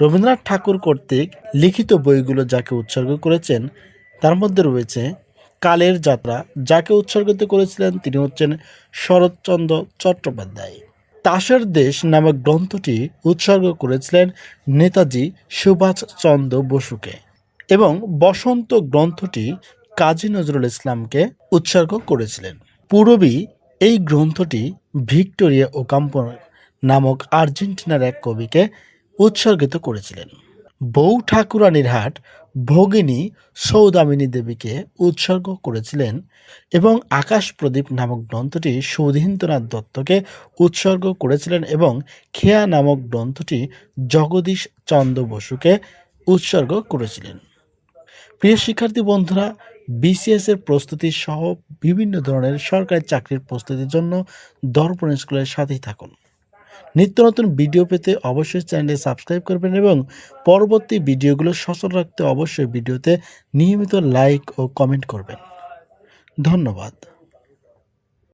রবীন্দ্রনাথ ঠাকুর কর্তৃক লিখিত বইগুলো যাকে উৎসর্গ করেছেন, তার মধ্যে রয়েছে কালের যাত্রা, যাকে উৎসর্গিত করেছিলেন তিনি হচ্ছেন শরৎচন্দ্র চট্টোপাধ্যায়। তাসের দেশ নামক গ্রন্থটি উৎসর্গ করেছিলেন নেতাজি সুভাষচন্দ্র বসুকে এবং বসন্ত গ্রন্থটি কাজী নজরুল ইসলামকে উৎসর্গ করেছিলেন। পূরবী এই গ্রন্থটি ভিক্টোরিয়া ওকাম্পো নামক আর্জেন্টিনার এক কবিকে উৎসর্গিত করেছিলেন। বউ ঠাকুরানীর হাট ভগিনী সৌদামিনী দেবীকে উৎসর্গ করেছিলেন এবং আকাশ প্রদীপ নামক গ্রন্থটি সুধীন্দ্রনাথ দত্তকে উৎসর্গ করেছিলেন এবং খেয়া নামক গ্রন্থটি জগদীশ চন্দ্র বসুকে উৎসর্গ করেছিলেন। প্রিয় শিক্ষার্থী বন্ধুরা বিসিএস এর প্রস্তুতি সহ বিভিন্ন ধরনের সরকারি চাকরির প্রস্তুতির জন্য দর্পণ স্কুলের সাথেই থাকুন। নিত্য নতুন ভিডিও পেতে অবশ্যই চ্যানেলে সাবস্ক্রাইব করবেন এবং পরবর্তী ভিডিওগুলো সচল রাখতে অবশ্যই ভিডিওতে নিয়মিত লাইক ও কমেন্ট করবেন। ধন্যবাদ।